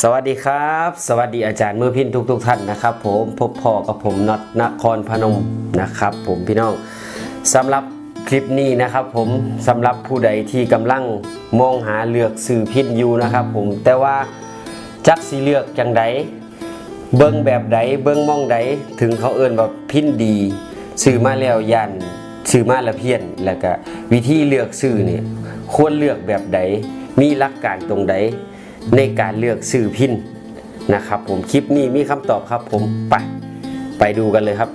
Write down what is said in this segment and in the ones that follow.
สวัสดีครับ สวัสดีอาจารย์มือพินทุกทุกๆท่านนะครับ ผมพบพ่อกับผมน็อตนครพนมนะครับ ผมพี่น้องสำหรับคลิปนี้นะครับผมสำหรับผู้ใดที่กำลังมองหาเลือกสื่อพินอยู่นะครับผมแต่ว่าจักสีเลือกจังใดเบิ้งแบบใดเบิ้งมองใดถึงเขาเอิ้นว่าพินดีสื่อมาแล้วยันสื่อมาละเพี้ยนแล้วก็วิธีเลือกสื่อเนี่ยควรเลือกแบบใดมีหลักการตรงใด ในการเลือกสื่อพินนะครับ ผมคลิปนี้มีคำตอบครับ ผมไปไปดูกันเลยครับ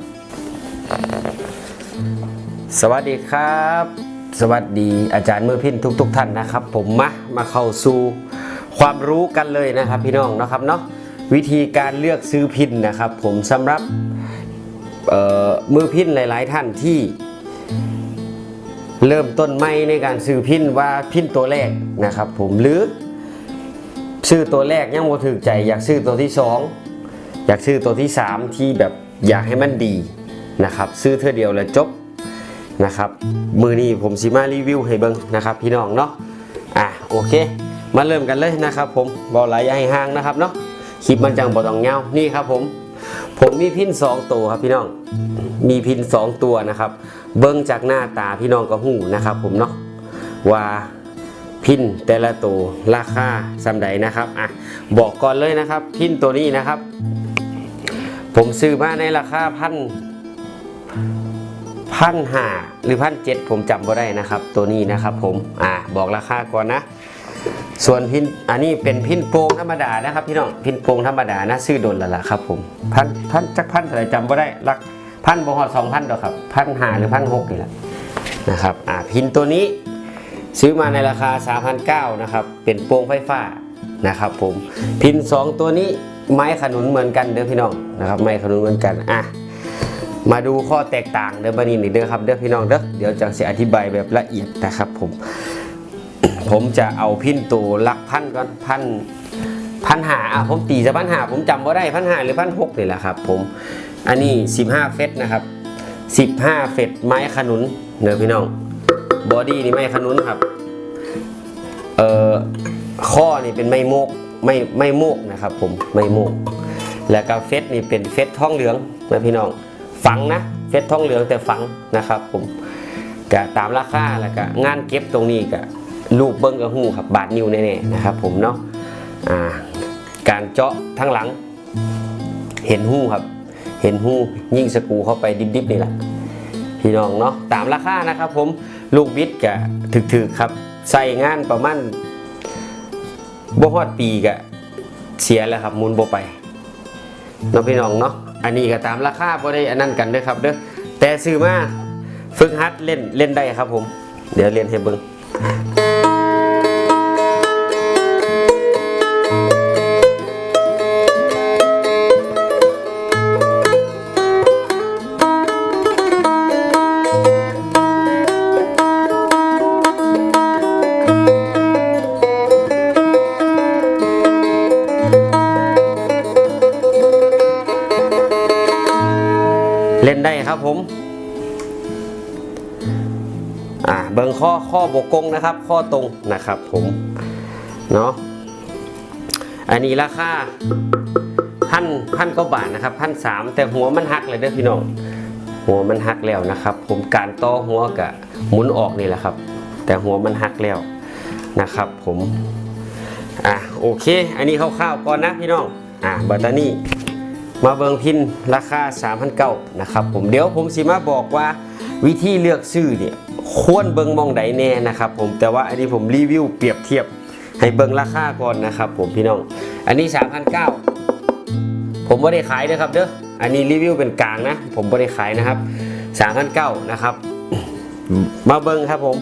สวัสดีครับ สวัสดีอาจารย์มือพินทุกๆท่านนะครับ ผมมามาเข้าสู่ความรู้กันเลยนะครับพี่น้องนะครับเนาะวิธีการเลือกซื้อพินนะครับ ผมสำหรับมือพินหลาย ๆ ท่านที่ เริ่มต้นไม่ในการซื้อพินว่าพินตัวแรกนะครับ ผมหรือ ซื้อตัวแรกยังโมถึกใจอยากซื้อตัวที่สองอยากซื้อตัวที่สามที่แบบอยากให้มันดีนะครับซื้อเท่าเดียวแล้วจบนะครับมือนี้ผมสิมารีวิวให้เบิ้งนะครับพี่น้องเนาะอะโอเค มาเริ่มกันเลยนะครับ ผมบอหลายอย่าให้ห่างนะครับเนาะคลิปมันจังบอต้องเงานี่ครับผม ผมมีพินสองตัวครับพี่น้องมีพินสองตัวนะครับ เบิ้งจากหน้าตาพี่น้องก็หูนะครับ ผมเนาะว่า พินแต่ละตัวราคาสำใดนะครับอะบอกก่อนเลยนะครับพินตัวนี้นะครับ ผมซื้อมาในราคาพันพันห้าหรือพันเจ็ดผมจำบ่ได้นะครับ ตัวนี้นะครับผมอะบอกราคาก่อนนะ ส่วนพินอันนี้เป็นพินโปงธรรมดานะครับพี่น้องพินโปงธรรมดานะซื้อโดนแล้วล่ะครับผมพันพันจักพันอะไรจำบ่ได้หลักพันบ่ฮอดสองพันดอกครับพันห้าหรือพันหกนี่แหละนะครับอะพินตัวนี้ ซื้อมาในราคา 3,900นะครับ เป็นโปร่งไฟฟ้านะครับผม พิน 2 ตัวนี้ไม้ขนุนเหมือนกันเด้อพี่น้องนะครับ ไม้ขนุนเหมือนกัน อะ มาดูข้อแตกต่างเด้อบันนี้นี่งเด้อครับเด้อพี่น้องเด้อ เดี๋ยวจะเสียอธิบายแบบละเอียดนะครับผม ผมจะเอาพินตัวลักพันก่อนพันพันหาอะผมตีจะพันหาผมจำว่าได้พันหาหรือพันหกนี่แหละครับผมอันนี้ 15 เฟตนะครับ 15 เฟตไม้ขนุนเด้อพี่น้อง บอดี้นี่ไม่ขนุนครับเอ่อข้อนี่เป็นไม่โมกไม่ไม่โมกนะครับ ผมไม่โมก แล้วก็เฟสนี่เป็นเฟสทองเหลืองนะพี่น้องฝังนะเฟสทองเหลืองแต่ฝังนะครับ ผมกะตามราคาแล้วก็งานเก็บตรงนี้กะรูปเบิ้งกับหูครับบาทนิ้วแน่ๆนะครับ ผมเนาะอ่าการเจาะทั้งหลัง เห็นหูครับ เห็นหูยิ่งสกูเข้าไปดิบๆนี่แหละพี่น้องเนาะตามราคานะครับ ผม ลูกบิดกะถึกๆครับใส่งานประมาณบ่ฮอดปีกะเสียแล้วครับมุนบ่ไปน้องพี่น้องเนาะอันนี้ก็ตามราคาบ่ได้อันนั้นกันเด้อครับเด้อแต่ซื้อมาฝึกหัดเล่นเล่นได้ครับผม เดี๋ยวเรียนให้เบิ่ง เล่นได้ครับผมอ่าเบิ่งข้อข้อบกกงนะครับ ข้อตรงนะครับผมเนาะอันนี้ราคาพันพันกว่าบาทนะครับพันสามแต่หัวมันหักเลยเด้อพี่น้องหัวมันหักแล้วนะครับ ผมการต่อหัวกะหมุนออกนี่แหละครับ แต่หัวมันหักแล้วนะครับ ผมอะโอเค อันนี้คร่าวๆก่อนนะพี่น้องอะบัตตานี่ มาเบิงพินราคา3,900นะครับผมเดี๋ยวผมสิมาบอกว่าวิธีเลือกซื้อเนี่ยควรเบิงมองใดแน่นะครับผมแต่ว่าอันนี้ผมรีวิวเปรียบเทียบให้เบิงราคาก่อนนะครับผมพี่น้อง อันนี้3,900ผมไม่ได้ขายนะครับเด้ออันนี้รีวิวเป็นกลางนะ ผมไม่ได้ขายนะครับ3,900นะครับ มาเบิงครับผม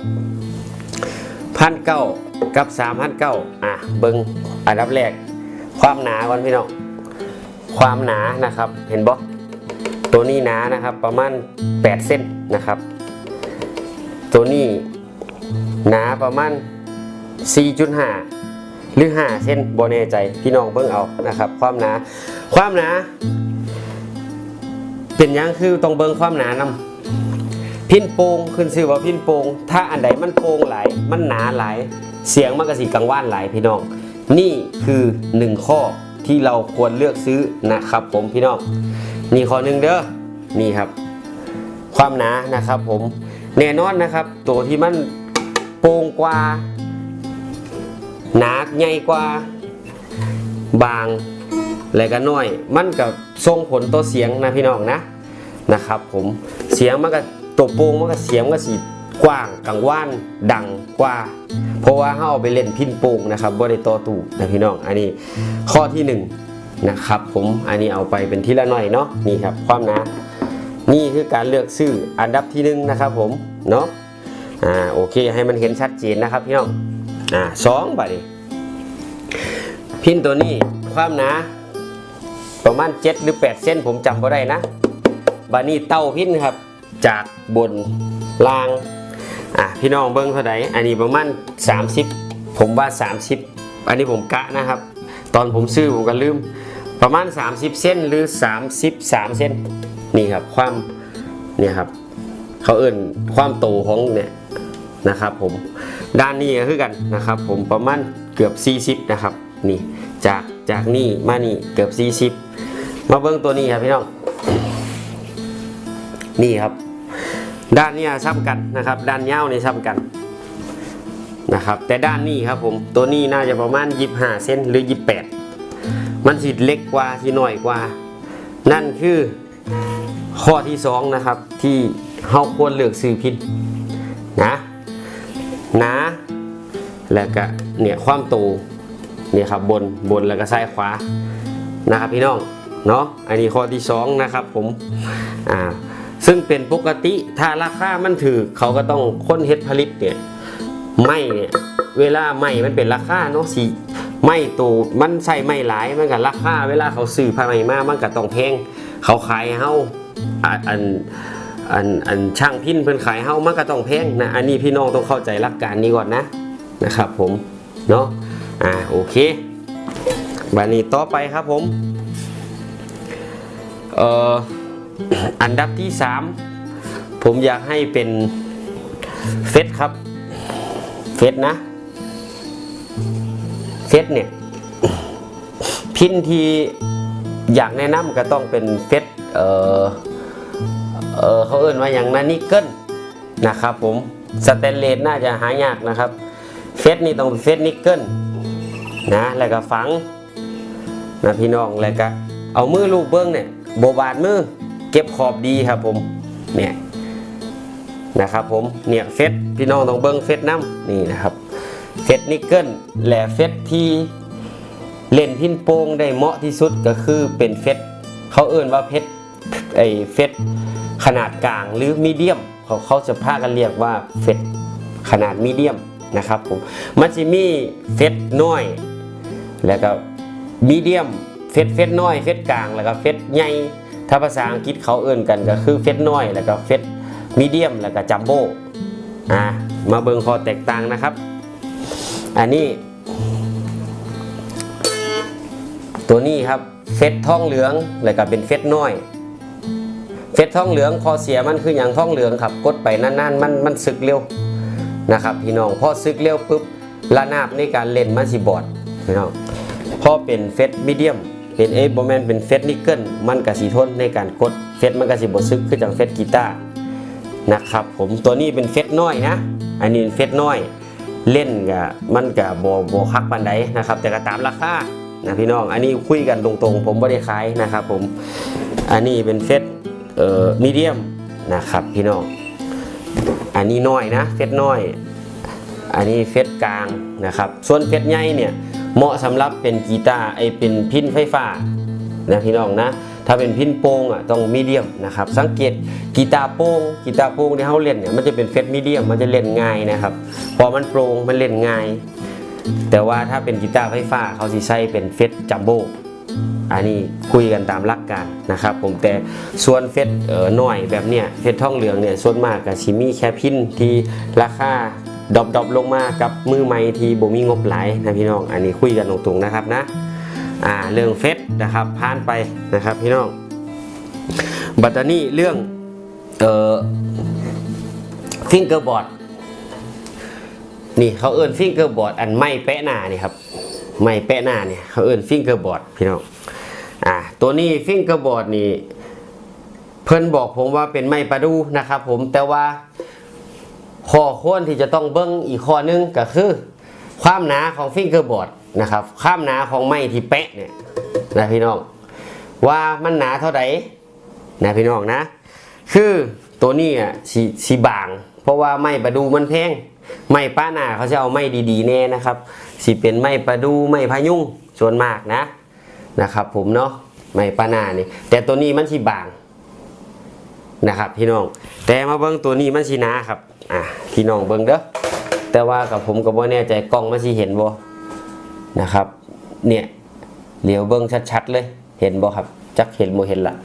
พันเก้ากับ3,900อะเบิงอันดับแรกความหนาก่อนพี่น้อง ความหนานะครับ เห็นบ่ตัวนี้หนานะครับประมาณ 8 เส้นนะครับ ตัวนี้หนาประมาณ 4.5 หรือ 5 เส้นโบแน่ใจพี่น้องเบิ่งเอานะครับ ความหนา ความหนา เป็นยังคือต้องเบิ่งความหนานำพินโปงขึ้นชื่อว่าพินโปงถ้าอันใดมันโปงหลายมันหนาหลายเสียงมันก็สิกังว่านหลายพี่น้อง นี่คือหนึ่งข้อ ที่เราควรเลือกซื้อนะครับ ผมพี่น้องนี่ข้อหนึ่งเด้อนี่ครับ ความหนานะครับผมแน่นอนนะครับ ตัวที่มันโปร่งกว่า หนาใหญ่กว่า บางและก็น้อย มันกับทรงผลต่อเสียงนะพี่น้องนะนะครับ ผมเสียงมันก็ตัวโปร่งมันก็เสียงมันก็สี กว้างกังวานดังกว่า เพราะว่าเขาเอาไปเล่นพินโป่งนะครับบ่ได้ต่อตู่นะพี่น้องอันนี้ข้อที่หนึ่งนะครับผมอันนี้เอาไปเป็นทีละหน่อยเนาะนี่ครับความหนานี่คือการเลือกซื้ออันดับที่หนึ่งนะครับผมเนาะอ่าโอเคให้มันเห็นชัดเจนนะครับพี่น้องอ่าสองบาทพินตัวนี้ความหนาประมาณ7หรือ 8 เส้นผมจำบ่ได้นะบานี้เต้าพินครับจากบนล่าง อะพี่น้องเบิ้งเท่าไหร่อันนี้ประมาณ30 ผมว่า 30 อันนี้ผมกะนะครับ ตอนผมซื้อผมก็ลืม ประมาณ 30 เส้นหรือ 33 เส้นนี่ครับความเนี่ยครับเขาเอิ่นความโตของเนี่ยนะครับผมด้านนี้ก็คือกันนะครับ ผมประมาณเกือบ 40 นะครับนี่จากจากนี่มานี่เกือบ 40 มาเบิ้งตัวนี้ครับพี่น้อง นี่ครับ ด้านเนี้ยซ้ำกันนะครับ ด้านเยาวนี่ซ้ำกันนะครับ แต่ด้านนี้ครับผมตัวนี้น่าจะประมาณ25เซนหรือ 28 มันสิเล็กกว่าสิหน่อยกว่า นั่นคือข้อที่สองนะครับที่เฮาควรเลือกซื้อพินนะนะแล้วก็เนี่ยความโตเนี่ยครับบนบนแล้วก็ซ้ายขวานะครับพี่น้องเนาะอันนี้ข้อที่สองนะครับผมอ่า ซึ่งเป็นปกติถ้าราคามันถือเขาก็ต้องค้นเฮ็ดผลิตเนี่ยไม่เนี่ยเวลาไม่มันเป็นราคาเนาะสีไม่ตัวมันใส่ไม่หลายมันกับราคาเวลาเขาซื้อผ้าไหมมามันก็ต้องแพงเขาขายเฮาอ่าอันอันอันช่างพินเพิ่นขายให้เฮามันก็ต้องแพงนะอันนี้พี่น้องต้องเข้าใจหลักการนี้ก่อนนะนะครับผมเนาะอ่าโอเคบันนี้ต่อไปครับผมเอ่อ อันดับที่ 3 ผมอยากให้เป็นเฟสครับ เฟสนะ เฟสเนี่ย พินทีอยากแนะนำก็ต้องเป็นเฟสเออเออเขาเอ่นว่าอย่างนั้นนิกเกิลนะครับผมสแตนเลสน่าจะหายากนะครับ เฟสนี่ต้องเป็นเฟสนิกเกิลนะแล้วก็ฝังนะพี่น้องแล้วก็เอามือลูบเบิ้งเนี่ยโบบาดมือ เก็บขอบดีครับผมเนี่ยนะครับผมเนี่ยเฟสพี่น้องต้องเบิ้งเฟสน้ำนี่นะครับเฟสนิกเกิลและเฟสที่เล่นพินโป้งได้เหมาะที่สุดก็คือเป็นเฟสเขาเอ่นว่าเพชรไอเฟสขนาดกลางหรือมีเดียมเขาเขาจะพากันเรียกว่าเฟสขนาดมีเดียมนะครับผมมันจะมีเฟสน้อย แล้วก็มีเดียมเฟสเฟสน้อยเฟสกลางแล้วก็เฟสใหญ่ ถ้าภาษาอังกฤษเขาเอื่นกันก็คือเฟสน้อย แล้วก็เฟสมีเดียม แล้วก็จัมโบ้อ่มาเบิ่งข้อแตกต่างนะครับ อันนี้ ตัวนี้ครับเฟสทองเหลือง แล้วก็เป็นเฟสน้อย เฟสทองเหลืองพอเสียมันคืออย่างทองเหลืองครับ กดไปนานๆมันมันสึกเร็วนะครับ พี่น้องพอสึกเร็วปุ๊บระนาบในการเล่นมันสิบอดพี่น้องพอเป็นเฟสมีเดียม เป็นเอโบแมนเป็นเฟสนิกเกิลมันกะสีทนในการกดเฟสมันกะสีบดซึกคือจังเฟสกีตาร์นะครับผมตัวนี้เป็นเฟสน้อยนะ อันนี้เป็นเฟสน้อย เล่นกะมันกะโบโบคักปันไดนะครับ แต่ก็ตามราคานะพี่น้อง อันนี้คุยกันตรงๆ ผมไม่ได้ขายนะครับผมอันนี้เป็นเฟสเอ่อมีเดียมนะครับพี่น้องอันนี้น้อยนะเฟสน้อย อันนี้เฟสกลางนะครับ ส่วนเฟสใหญ่เนี่ย เหมาะสำหรับเป็นกีตาร์ไอเป็นพินไฟฟ้านะพี่น้องนะถ้าเป็นพินโป้งอะต้องมีเดียมนะครับสังเกตกีตาร์โป้งกีตาร์โป้งที่เขาเล่นเนี่ยมันจะเป็นเฟสมีเดียมมันจะเล่นง่ายนะครับพอมันโปร่งมันเล่นง่าย แต่ว่าถ้าเป็นกีตาร์ไฟฟ้าเขาสิใช้เป็นเฟสจัมโบ้อันนี้คุยกันตามหลักการนะครับ ผมแต่ส่วนเฟสเอ่อน้อยแบบเนี้ยเฟสทองเหลืองเนี่ยส่วนมากกับชิมีแค่พินที่ราคา ดรอปดอปลงมากับมือใหม่ที่บ่มีงบหลายนะพี่น้อง อันนี้คุยกันตรงๆนะครับนะอ่าเรื่องเฟสนะครับผ่านไปนะครับพี่น้องบัตตานี่เรื่องเอ่อฟิงเกอร์บอร์ดนี่เขาเอิ้นฟิงเกอร์บอร์ดอันไม่แปะหน้านี่ครับไม้แปะหน้าเนี่ยเขาเอิ้นฟิงเกอร์บอร์ดพี่น้องอ่าตัวนี้ฟิงเกอร์บอร์ดนี่เพิ่นบอกผมว่าเป็นไม้ประดูนะครับผมแต่ว่า ข้อควรที่จะต้องเบิ้งอีกข้อนึงก็คือ ความหนาของฟิงเกอร์บอร์ดนะครับความหนาของไม้ที่แปะเนี่ยนะพี่น้องว่ามันหนาเท่าไหร่นะพี่น้องนะ คือตัวนี้อะสีสีบาง เพราะว่าไม้ประดูมันแพงไม้ป้าหนาเขาจะเอาไม้ดีๆแน่นะครับสีเป็นไม้ประดูไม้พายุงส่วนมากนะนะครับ ผมเนาะไม้ป้าหนานี่แต่ตัวนี้มันสีบางนะครับ พี่น้องแต่มาเบิ้งตัวนี้มันสีหนาครับ อะพี่น้องเบิ้งเด้อแต่ว่ากับผมก็บ่แน่ใจกล้องมันสีเห็นบ่นะครับ เนี่ยเหลียวเบิ้งชัดๆเลย เห็นบ่ครับจักเห็นบ่เห็นละ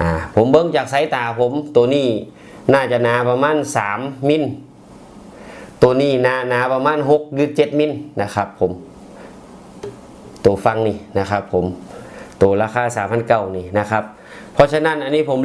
อ่าผมเบิ้งจากสายตาผมตัวนี้น่าจะหนาประมาณ 3 มิลตัวนี้หนาหนาประมาณ6หรือ7มิลนะครับ ผม ตัวฟังนี่นะครับ ผมตัวราคา3,900นี่นะครับ เพราะฉะนั้นอันนี้ผม